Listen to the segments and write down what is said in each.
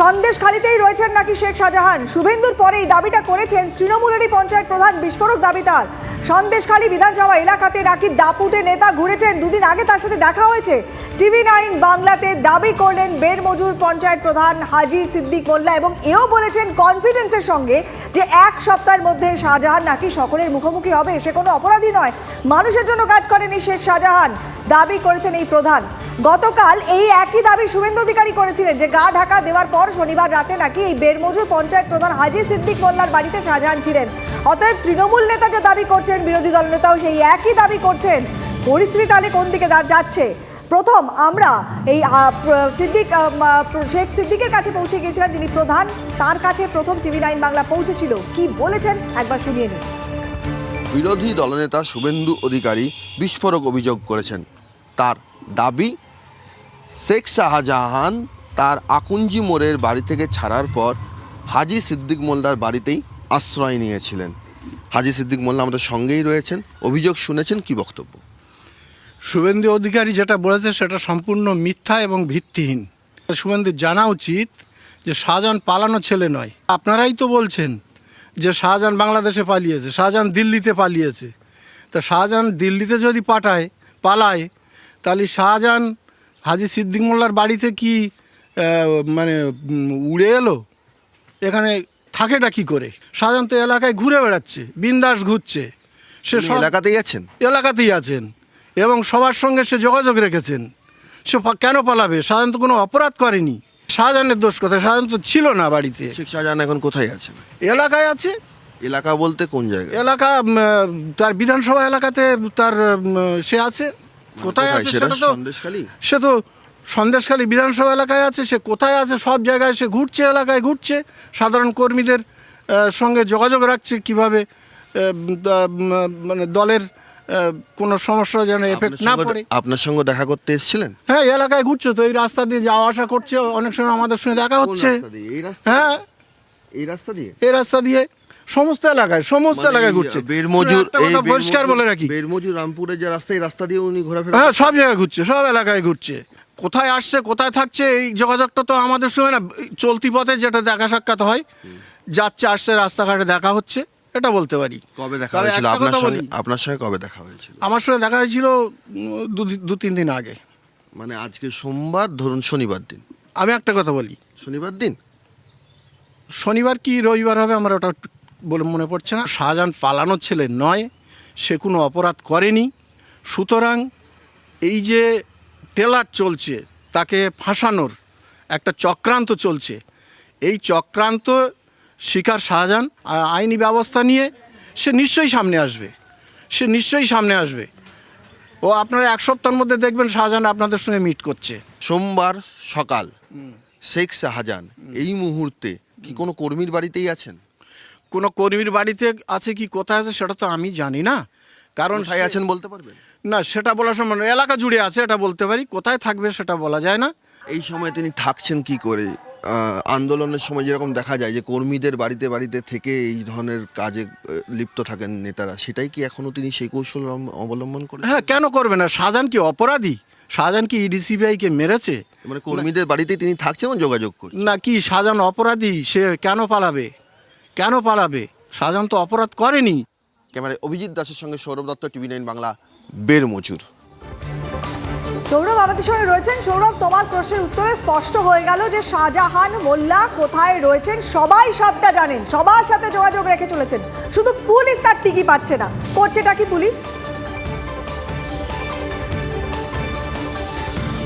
সন্দেশ খালিতেই রয়েছেন নাকি শেখ শাহজাহান? শুভেন্দুর পরেই দাবিটা করেছেন তৃণমূলেরই পঞ্চায়েত প্রধান বিস্ফোরক দাবি তার সন্দেশখালী বিধানসভা এলাকাতে নাকি দাপুটে নেতা ঘুরেছেন? দুদিন আগে তার সাথে দেখা হয়েছে। টিভি নাইন বাংলাতে দাবি করলেন বের মজুর পঞ্চায়েত প্রধান হাজি সিদ্দিক মোল্লা এবং এও বলেছেন কনফিডেন্সের সঙ্গে যে এক সপ্তাহের মধ্যে শাহজাহান নাকি সকলের মুখোমুখি হবে, সে কোনো অপরাধী নয়। মানুষের জন্য কাজ করেনি শেখ শাহজাহান। দাবি করেছেন এই প্রধান। গতকাল এই একই দাবি শুভেন্দু অধিকারী করেছিলেন যে গা ঢাকা দেওয়ার পর শনিবার রাতে নাকি এই বেরমজুর পঞ্চায়েত প্রধান হাজি সিদ্দিক মোল্লার বাড়িতে শাহজাহান ছিলেন। অতএব তৃণমূল নেতা যে দাবি করছেন, বিরোধী দল নেতাও সেই একই দাবি করছেন। পরিস্থিতি তাহলে কোন দিকে যাচ্ছে? প্রথম আমরা এই সিদ্দিক শেখ সিদ্দিকের কাছে পৌঁছে গিয়েছিলাম, যিনি প্রধান, তার কাছে প্রথম টিভি নাইন বাংলা পৌঁছেছিল। কি বলেছেন? একবার শুনিয়ে নিন। বিরোধী দলনেতা শুভেন্দু অধিকারী বিস্ফোরক অভিযোগ করেছেন। তার দাবি, শেখ শাহজাহান তার আকুঞ্জি মোড়ের বাড়ি থেকে ছাড়ার পর হাজি সিদ্দিক মোল্লার বাড়িতেই আশ্রয় নিয়েছিলেন। হাজি সিদ্দিক মোল্লা আমাদের সঙ্গেই রয়েছেন। অভিযোগ শুনেছেন, কি বক্তব্য? শুভেন্দু অধিকারী যেটা বলেছে, সেটা সম্পূর্ণ মিথ্যা এবং ভিত্তিহীন। শুভেন্দু, জানা উচিত যে শাহজাহান পালানো ছেলে নয়। আপনারাই তো বলছেন যে শাহজাহান বাংলাদেশে পালিয়েছে, শাহজাহান দিল্লিতে পালিয়েছে। তা শাহজাহান দিল্লিতে যদি পাঠায়, পালায় তাহলে শাহজাহান হাজি সিদ্দিক মোল্লার বাড়িতে কি মানে উড়ে এলো? এখানে থাকেটা কি করে? শাহজাহান তো এলাকায় ঘুরে বেড়াচ্ছে বিন্দাস ঘুরছে। সে এলাকাতেই আছেন? এলাকাতেই আছেন। এবং সবার সঙ্গে সে যোগাযোগ রেখেছেন। সে কেন পালাবে? শাহজাহান তো কোনো অপরাধ করেনি। শাহজাহানের দোষ কথা শাহজাহান তো ছিল না বাড়িতে। শেখ শাহজাহান এখন কোথায় আছে? এলাকায় আছে? এলাকা বলতে কোন জায়গায়? এলাকা তার বিধানসভা এলাকাতে তার সে আছে। কোথায় আছে সেটা তো সে তো সন্দেশখালী বিধানসভা এলাকায় আছে সে কোথায় আছে? সব জায়গায় সে ঘুরছে এলাকায় ঘুরছে। সাধারণ কর্মীদের সঙ্গে যোগাযোগ রাখছে কীভাবে মানে দলের কোনো সমস্যা যেন এফেক্ট না পড়ে। আপনার সঙ্গে দেখা করতে এসেছিলেন? হ্যাঁ এই এলাকায় ঘুরছে তো এই রাস্তা দিয়ে যাওয়া আসা করছে অনেক সময় আমাদের সঙ্গে দেখা হচ্ছে। হ্যাঁ। এই রাস্তা দিয়ে? এই রাস্তা দিয়ে। সমস্ত এলাকায় সমস্ত এলাকায় ঘুরছে। মানে বেরমজুর একটা কথা পরিষ্কার বলে রাখি। বেরমজুর রামপুরের যে রাস্তা এই রাস্তা দিয়ে উনি ঘোরাফেরা হ্যাঁ সব জায়গায় ঘুরছে সব এলাকায় ঘুরছে। কোথায় আসছে কোথায় থাকছে এই যোগাযোগটা তো আমাদের সময় না চলতি পথে যেটা দেখা সাক্ষাৎ হয় যাচ্ছে আসছে রাস্তাঘাটে দেখা হচ্ছে এটা বলতে পারি। কবে দেখা হয়েছিল? আপনার সঙ্গে আপনার সঙ্গে কবে দেখা হয়েছিল? আমার সঙ্গে দেখা হয়েছিল দু তিন দিন আগে। মানে আজকে সোমবার ধরুন শনিবার দিন। আমি একটা কথা বলি। শনিবার দিন? শনিবার কি রবিবার হবে আমার ওটা বলে মনে পড়ছে না। শাহজাহান পালানোর ছেলে নয় সে কোনো অপরাধ করেনি। সুতরাং এই যে টেলার চলছে তাকে ফাঁসানোর একটা চক্রান্ত চলছে এই চক্রান্ত শিকার শাহজাহান আইনি ব্যবস্থা নিয়ে সে নিশ্চয়ই সামনে আসবে। সে নিশ্চয়ই সামনে আসবে। ও আপনারা এক সপ্তাহের মধ্যে দেখবেন শাহজাহান আপনাদের সঙ্গে মিট করছে। সোমবার সকাল শেখ শাহজাহান এই মুহূর্তে কি কোনো কর্মীর বাড়িতেই আছেন? কোনো কর্মীর বাড়িতে আছে কি কোথায় আছে সেটা তো আমি জানি না। কারণ সে- আছেন বলতে পারবেন? না সেটা বলার সময় নয়। এলাকা জুড়ে আছে এটা বলতে পারি। কোথায় থাকবে সেটা বলা যায় না। এই সময় তিনি থাকছেন কি করে? আন্দোলনের সময় যেরকম দেখা যায় যে কর্মীদের বাড়িতে বাড়িতে থেকে এই ধরনের কাজে লিপ্ত থাকেন নেতারা সেটাই কি এখনও তিনি সেই কৌশল অবলম্বন করেন হ্যাঁ কেন করবে না? শাহজাহান কি অপরাধী? শাহজাহান কি ইডিসিবিআইকে মেরেছে? মানে কর্মীদের বাড়িতে তিনি থাকছেন যোগাযোগ করছেন? না কি শাহজাহান অপরাধী? সে কেন পালাবে? কেন পালাবে? শাহজাহান তো অপরাধ করেনি। ক্যামেরায় অভিজিৎ দাসের সঙ্গে সৌরভ দত্ত টিভি নাইন বাংলা বের মজুর সৌরভ আমাদের সঙ্গে রয়েছেন। সৌরভ তোমার প্রশ্নের উত্তরে স্পষ্ট হয়ে গেল যে শাহজাহান মোল্লা কোথায় রয়েছেন? সবাই সবটা জানেন সবার সাথে যোগাযোগ রেখে চলেছেন। শুধু পুলিশ তার টিকি পাচ্ছে না। করছেটা কি পুলিশ?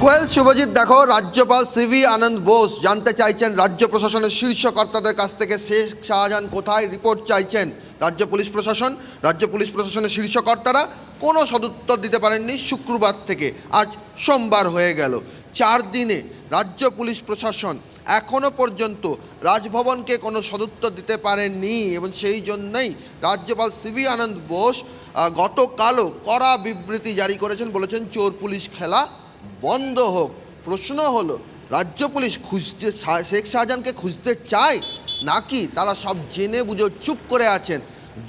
কোয়েল শুভজিৎ, দেখো, রাজ্যপাল সিভি আনন্দ বোস জানতে চাইছেন রাজ্য প্রশাসনের শীর্ষ কর্তাদের কাছ থেকে। শেখ শাহজাহান কোথায় রিপোর্ট চাইছেন? রাজ্য পুলিশ প্রশাসন, রাজ্য পুলিশ প্রশাসনের শীর্ষ কর্তারা কোনো সদুত্তর দিতে পারেননি শুক্রবার থেকে। আজ সোমবার হয়ে গেল। চার দিনে রাজ্য পুলিশ প্রশাসন এখনও পর্যন্ত রাজভবনকে কোনো সদুত্তর দিতে পারেননি এবং সেই জন্যই রাজ্যপাল সিভি আনন্দ বোস গতকালও কড়া বিবৃতি জারি করেছেন, বলেছেন, চোর পুলিশ খেলা বন্ধ হোক, প্রশ্ন হলো, রাজ্য পুলিশ খুঁজতে শেখ শাহজাহানকে খুঁজতে চায়? নাকি তারা সব জেনে বুঝে চুপ করে আছেন?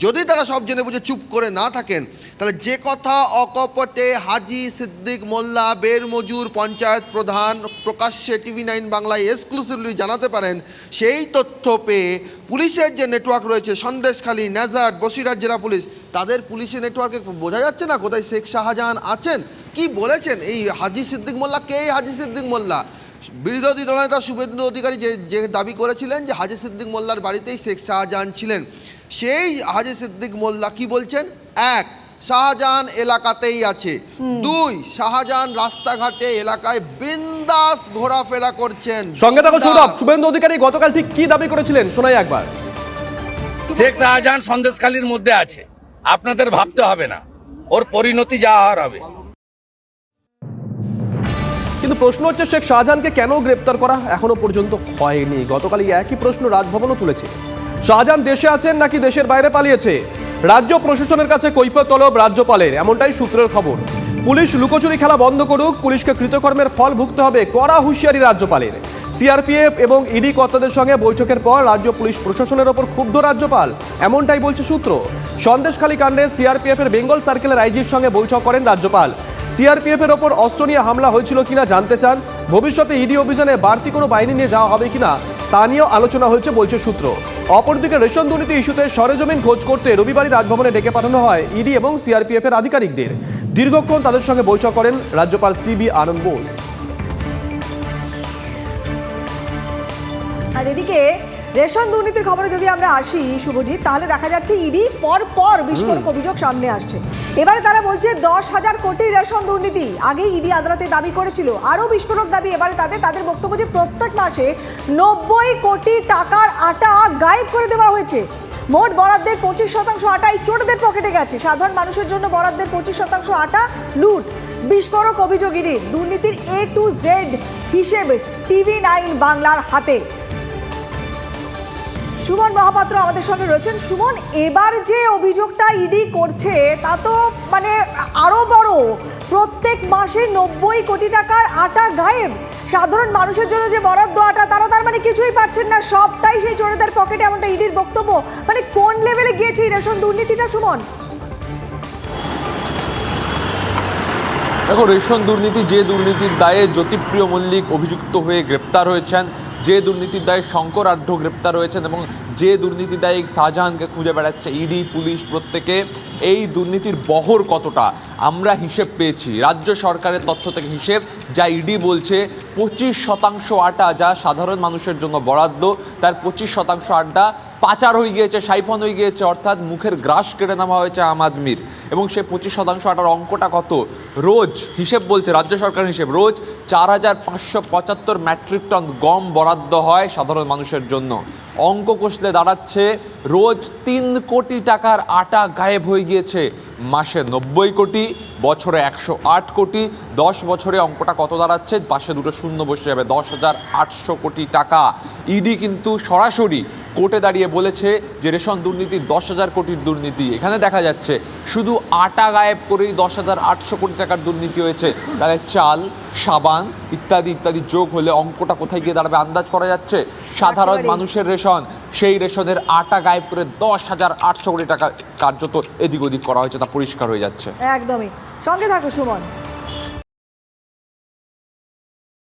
যদি তারা সব জেনে বুঝে চুপ করে না থাকেন, তাহলে যে কথা অকপটে হাজি সিদ্দিক মোল্লা বের মজুর পঞ্চায়েত প্রধান প্রকাশ্যে টিভি নাইন বাংলায় এক্সক্লুসিভলি জানাতে পারেন, সেই তথ্য পেয়ে পুলিশের যে নেটওয়ার্ক রয়েছে, সন্দেশখালী, নেজার, বসিরহাট জেলা পুলিশ, তাদের পুলিশের নেটওয়ার্কে বোঝা যাচ্ছে না কোথায় শেখ শাহজাহান আছেন? কি বলেছেন? এই হাজি সিদ্দিক মোল্লা কে এই হাজি সিদ্দিক মোল্লা? বিরোধী দলনেতা শুভেন্দু অধিকারী যে যে দাবি করেছিলেন যে হাজি সিদ্দিক মোল্লার বাড়িতেই শেখ শাহজাহান ছিলেন সেই হাজি সিদ্দিক মোল্লা কি বলছেন? এক শাহজাহান এলাকাতেই আছে। দুই শাহজাহান রাস্তাঘাটে এলাকায় বিন্দাস ঘোরাফেরা করছেন। সঙ্গে থাকো সৌরভ শুভেন্দু অধিকারী গতকাল ঠিক কি দাবি করেছিলেন? শোনাই একবার। শেখ শাহজাহান সন্দেশকালীর মধ্যে আছে। আপনাদের ভাবতে হবে না। ওর পরিণতি যা হওয়ার হবে। কিন্তু প্রশ্ন হচ্ছে, শেখ শাহজাহানকে কেন গ্রেপ্তার করা এখনও পর্যন্ত হয়নি? গতকাল এই একই প্রশ্ন রাজভবনও তুলেছে। শাহজাহান দেশে আছেন নাকি দেশের বাইরে পালিয়েছে? রাজ্য প্রশাসনের কাছে কৈফত তলব রাজ্যপালের, এমনটাই সূত্রের খবর। পুলিশ লুকোচুরি খেলা বন্ধ করুক, পুলিশকে কৃতকর্মের ফল ভুগতে হবে কড়া হুঁশিয়ারি রাজ্যপালের। সিআরপিএফ এবং ইডি কর্তাদের সঙ্গে বৈঠকের পর রাজ্য পুলিশ প্রশাসনের ওপর ক্ষুব্ধ রাজ্যপাল, এমনটাই বলছে সূত্র। সন্দেশখালী কাণ্ডে সিআরপিএফ এর বেঙ্গল সার্কেলের আইজির সঙ্গে বৈঠক করেন রাজ্যপাল। সিআরপিএফ এর ওপর অস্ত্র নিয়ে হামলা হয়েছিল কিনা জানতে চান? ভবিষ্যতে ইডি অভিযানে বাড়তি কোনো বাহিনী নিয়ে যাওয়া হবে কিনা তা নিয়েও আলোচনা হয়েছে বলছে সূত্র। অপরদিকে রেশন দুর্নীতি ইস্যুতে সরেজমিন খোঁজ করতে রবিবারই রাজভবনে ডেকে পাঠানো হয় ইডি এবং সিআরপিএফ এর আধিকারিকদের। দীর্ঘক্ষণ তাদের সঙ্গে বৈঠক করেন রাজ্যপাল সিবি আনন্দ বোস। আর এদিকে রেশন দুর্নীতির খবরে যদি আমরা আসি শুভজিৎ তাহলে দেখা যাচ্ছে ইডি পর পর বিস্ফোরক অভিযোগ সামনে আসছে। এবারে তারা বলছে দশ হাজার কোটি রেশন দুর্নীতি। আগেই ইডি আদালতে দাবি করেছিল। আরও বিস্ফোরক দাবি এবারে তাদের তাদের বক্তব্য যে প্রত্যেক মাসে নব্বই কোটি টাকার আটা গায়েব করে দেওয়া হয়েছে। মোট বরাদ্দের পঁচিশ শতাংশ আটাই চোরদের পকেটে গেছে। সাধারণ মানুষের জন্য বরাদ্দের পঁচিশ শতাংশ আটা লুট। বিস্ফোরক অভিযোগ ইডির। দুর্নীতির এ টু জেড হিসেবে টিভি নাইন বাংলার হাতে। সুমন মহাপাত্র আমাদের সঙ্গে রয়েছেন। সুমন, এবার যে অভিযোগটা ইডি করছে, তা তো মানে আরও বড়। প্রত্যেক মাসে নব্বই কোটি টাকার আটা গায়েব। সাধারণ মানুষের জন্য যে বরাদ্দ আটা, তারা তার মানে কিছুই পাচ্ছেন না। সবটাই সেই চোরেদের পকেটে, এমনটা ইডির বক্তব্য। মানে কোন লেভেলে গিয়েছে রেশন দুর্নীতিটা, সুমন? দেখো, রেশন দুর্নীতি যে দুর্নীতির দায়ে জ্যোতিপ্রিয় মল্লিক অভিযুক্ত হয়ে গ্রেপ্তার হয়েছেন। যে দুর্নীতির দায়ে শঙ্কর আঢ্য গ্রেপ্তার হয়েছেন এবং যে দুর্নীতির দায়ে শাহজাহানকে খুঁজে বেড়াচ্ছে ইডি, পুলিশ প্রত্যেকে, এই দুর্নীতির বহর কতটা? আমরা হিসেব পেয়েছি। রাজ্য সরকারের তথ্য থেকে হিসেব, যা ইডি বলছে, পঁচিশ শতাংশ আটা যা সাধারণ মানুষের জন্য বরাদ্দ, তার পঁচিশ শতাংশ আড্ডা পাচার হয়ে গিয়েছে, সাইফন হয়ে গিয়েছে, অর্থাৎ মুখের গ্রাস কেড়ে নেওয়া হয়েছে আম আদমির। এবং সে পঁচিশ শতাংশ আটার অঙ্কটা কত? রোজ হিসেব বলছে, রাজ্য সরকার হিসেব, রোজ চার হাজার পাঁচশো পঁচাত্তর মেট্রিক টন গম বরাদ্দ হয় সাধারণ মানুষের জন্য। অঙ্ক কষলে দাঁড়াচ্ছে, রোজ তিন কোটি টাকার আটা গায়েব হয়ে গিয়েছে। মাসে নব্বই কোটি, বছরে একশো আট কোটি দশ বছরে অঙ্কটা কত দাঁড়াচ্ছে? পাশে দুটো শূন্য বসে যাবে। দশ হাজার আটশো কোটি টাকা। ইডি কিন্তু সরাসরি কোর্টে দাঁড়িয়ে বলেছে যে রেশন দুর্নীতি দশ হাজার কোটির দুর্নীতি। এখানে দেখা যাচ্ছে শুধু আটা গায়েব করেই দশ হাজার আটশো কোটি টাকার দুর্নীতি হয়েছে। তাহলে চাল সাবান ইত্যাদি ইত্যাদি যোগ হলে অঙ্কটা কোথায় গিয়ে দাঁড়াবে? আন্দাজ করা যাচ্ছে? সাধারণ মানুষের রেশন সেই রেশনের আটা গায়েব করে দশ হাজার আটশো কোটি টাকা কার্যত এদিক ওদিক করা হয়েছে তা পরিষ্কার হয়ে যাচ্ছে। একদমই। সঙ্গে থাকো সুমন।